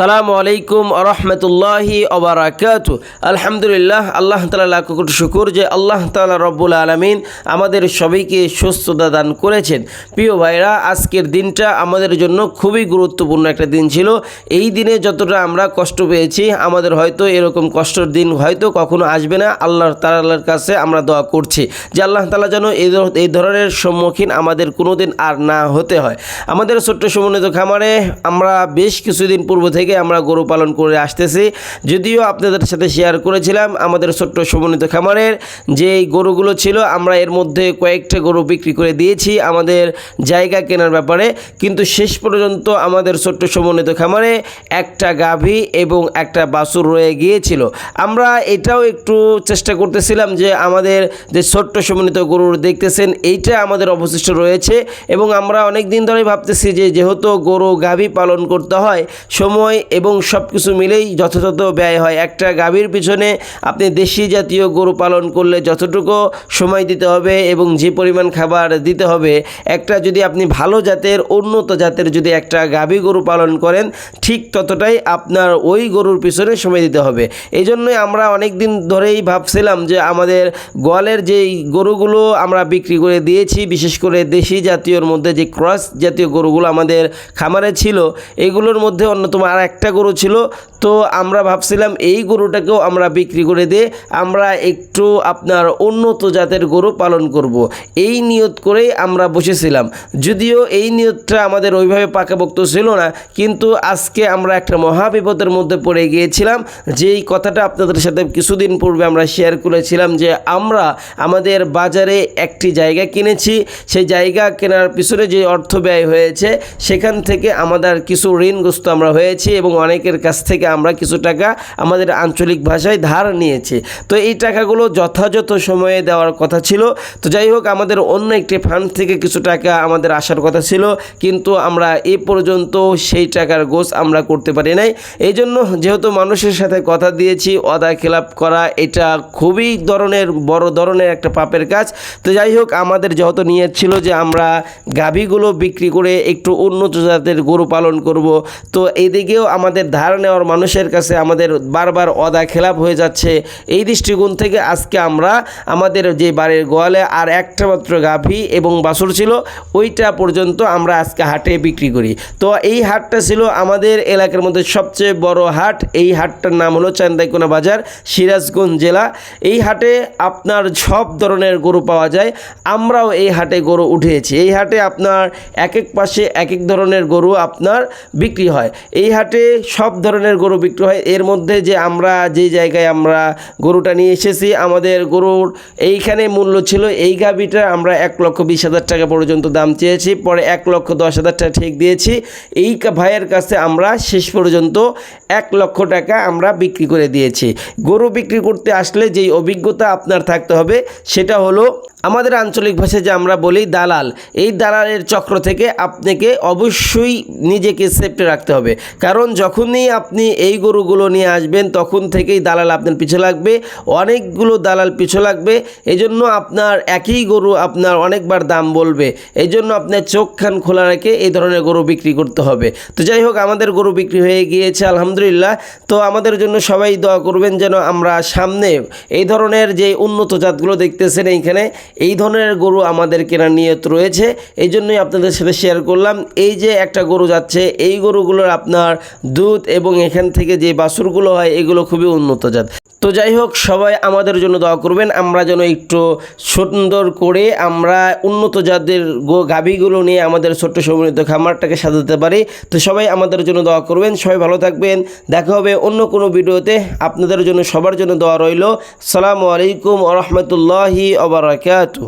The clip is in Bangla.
আসসালামু আলাইকুম আরহামতুল্লাহি অবরাকাত আলহামদুলিল্লাহ, আল্লাহ তালা লাখ কোটি শুকুর যে আল্লাহ তালা রব্বুল আলমিন আমাদের সবাইকে সুস্থতা দান করেছেন। প্রিয় ভাইরা আজকের দিনটা আমাদের জন্য খুবই গুরুত্বপূর্ণ একটা দিন ছিল। এই দিনে যতটা আমরা কষ্ট পেয়েছি, আমাদের হয়তো এরকম কষ্টের দিন হয়তো কখনো আসবে না। আল্লাহ তালার কাছে আমরা দোয়া করছি যে আল্লাহ তালা যেন এই ধর- এই ধরনের সম্মুখীন আমাদের কোনো দিন আর না হতে হয়। আমাদের ছোট্ট সমন্বিত খামারে আমরা বেশ কিছুদিন পূর্ব থেকে আমরা গরু পালন করে আসতেছি। যদিও আপনাদের সাথে শেয়ার করেছিলাম আমাদের ছোট্ট সমন্বিত খামারের যে গরুগুলো ছিল, আমরা এর মধ্যে কয়েকটা গরু বিক্রি করে দিয়েছি আমাদের জায়গা কেনার ব্যাপারে। কিন্তু শেষ পর্যন্ত আমাদের ছোট্ট সমন্বিত খামারে একটা গাভী এবং একটা বাছুর রয়ে গিয়েছিল। আমরা এটাও একটু চেষ্টা করতেছিলাম যে আমাদের যে ছোট্ট সমন্বিত গরুর দেখতেছেন, এইটা আমাদের অবশিষ্ট রয়েছে এবং আমরা অনেক দিন ধরেই ভাবতেছি যে যেহেতু গরু গাভী পালন করতে হয়, সময় এবং সব কিছু মিলেই যথাযথ ব্যয় হয়। একটা গাভীর পিছনে আপনি দেশি জাতীয় গরু পালন করলে যতটুকু সময় দিতে হবে এবং যে পরিমাণ খাবার দিতে হবে, একটা যদি আপনি ভালো জাতের, উন্নত জাতের যদি একটা গাভী গরু পালন করেন, ঠিক ততটাই আপনার ওই গরুর পিছনে সময় দিতে হবে। এই জন্যই আমরা অনেক দিন ধরেই ভাবছিলাম যে আমাদের গোয়ালের যেই গরুগুলো আমরা বিক্রি করে দিয়েছি, বিশেষ করে দেশি জাতীয়র মধ্যে যে ক্রস জাতীয় গরুগুলো আমাদের খামারে ছিল, এগুলোর মধ্যে অন্যতম আর একটা গরু ছিল, তো আমরা ভাবছিলাম এই গরুটাকেও আমরা বিক্রি করে দিয়ে আমরা একটু আপনার উন্নত জাতের গরু পালন করব। এই নিয়ত করেই আমরা বসেছিলাম। যদিও এই নিয়তটা আমাদের ওইভাবে পাকাপোক্ত ছিল না, কিন্তু আজকে আমরা একটা মহাবিপদের মধ্যে পড়ে গিয়েছিলাম। যেই কথাটা আপনাদের সাথে কিছুদিন পূর্বে আমরা শেয়ার করেছিলাম যে আমরা আমাদের বাজারে একটি জায়গা কিনেছি, সেই জায়গা কেনার পিছনে যে অর্থ ব্যয় হয়েছে, সেখান থেকে আমাদের কিছু ঋণগ্রস্ত আমরা হয়েছি। এবং অনেকের কাছ থেকে আমরা কিছু টাকা আমাদের আঞ্চলিক ভাষায় ধার নিয়েছি। তো এই টাকাগুলো যথাযথ সময়ে দেওয়ার কথা ছিল। তো যাই হোক, আমাদের অন্য একটি ফান্ড থেকে কিছু টাকা আমাদের আসার কথা ছিল। কিন্তু আমরা এ পর্যন্ত সেই টাকার গোছ আমরা করতে পারি নাই। এই জন্য যেহেতু মানুষের সাথে কথা দিয়েছি, অদা খেলাপ করা এটা খুবই ধরনের, বড় ধরনের একটা পাপের কাজ। তো যাই হোক, আমাদের যেহেতু নিয়ত ছিল যে আমরা গাভীগুলো বিক্রি করে একটু উন্নত জাতের গরু পালন করব, তো এইদিকেও আমাদের ধার নেওয়ার মানুষের কাছে আমাদের বারবার অদা খেলাপ হয়ে যাচ্ছে। এই দৃষ্টিকোণ থেকে আজকে আমরা আমাদের যে বাড়ির গোয়ালে আর একটা মাত্র গাভী এবং বাছুর ছিল, ওইটা পর্যন্ত আমরা আজকে হাটে বিক্রি করি। তো এই হাটটা ছিল আমাদের এলাকার মধ্যে সবচেয়ে বড় হাট। এই হাটটার নাম হলো চান্দাইকোনা বাজার, সিরাজগঞ্জ জেলা। এই হাটে আপনার সব ধরনের গরু পাওয়া যায়। আমরাও এই হাটে গরু উঠিয়েছি। এই হাটে আপনার এক এক পাশে এক এক ধরনের গরু আপনার বিক্রি হয়। এই হাটে সব ধরনের গরু বিক্রি হয়। এর মধ্যে যে আমরা যে জায়গায় আমরা গরুটা নিয়ে এসেছি, আমাদের গরুর এইখানে মূল্য ছিল এই গাভিটা। আমরা এক লক্ষ বিশ হাজার টাকা পর্যন্ত দাম চেয়েছি, পরে এক লক্ষ দশ হাজার টাকা ঠিক দিয়েছি। এই ভাইয়ের কাছে আমরা শেষ পর্যন্ত এক লক্ষ টাকা আমরা বিক্রি করে দিয়েছি। গরু বিক্রি করতে আসলে যেই অভিজ্ঞতা আপনার থাকতে হবে, সেটা হলো আমাদের আঞ্চলিক ভাষায় যে আমরা বলি দালাল, এই দালালের চক্র থেকে আপনাকে অবশ্যই নিজেকে সেফটি রাখতে হবে। কারণ যখনই আপনি এই গরুগুলো নিয়ে আসবেন, তখন থেকেই দালাল আপনার পিছু লাগবে, অনেকগুলো দালাল পিছু লাগবে। এই জন্য আপনার একই গরু আপনার অনেকবার দাম বলবে। এই জন্য আপনার চোখ খান খোলা রেখে এই ধরনের গরু বিক্রি করতে হবে। তো যাই হোক, আমাদের গরু বিক্রি হয়ে গিয়েছে, আলহামদুলিল্লাহ। তো আমাদের জন্য সবাই দোয়া করবেন যেন আমরা সামনে এই ধরনের যে উন্নত জাতগুলো দেখতেছেন এইখানে এই ধরনের গরু আমাদের কেনার নিয়ত রয়েছে। এই জন্যই আপনাদের সাথে শেয়ার করলাম। এই যে একটা গরু যাচ্ছে, এই গরুগুলোর আপনার দুধ এবং এখান থেকে যে বাসুরগুলো হয়, এগুলো খুবই উন্নত জাত। তো যাই হোক, সবাই আমাদের জন্য দোয়া করবেন। আমরা যেন একটু সুন্দর করে আমরা উন্নত জাতের গো গাভীগুলো নিয়ে আমাদের ছোট্ট সমৃদ্ধ খামারটাকে সাজাতে পারি। তো সবাই আমাদের জন্য দোয়া করবেন। সবাই ভালো থাকবেন। দেখা হবে অন্য কোনো ভিডিওতে। আপনাদের জন্য সবার জন্য দোয়া রইল। সালামু আলাইকুম রহমতুল্লাহি আবরাকাতু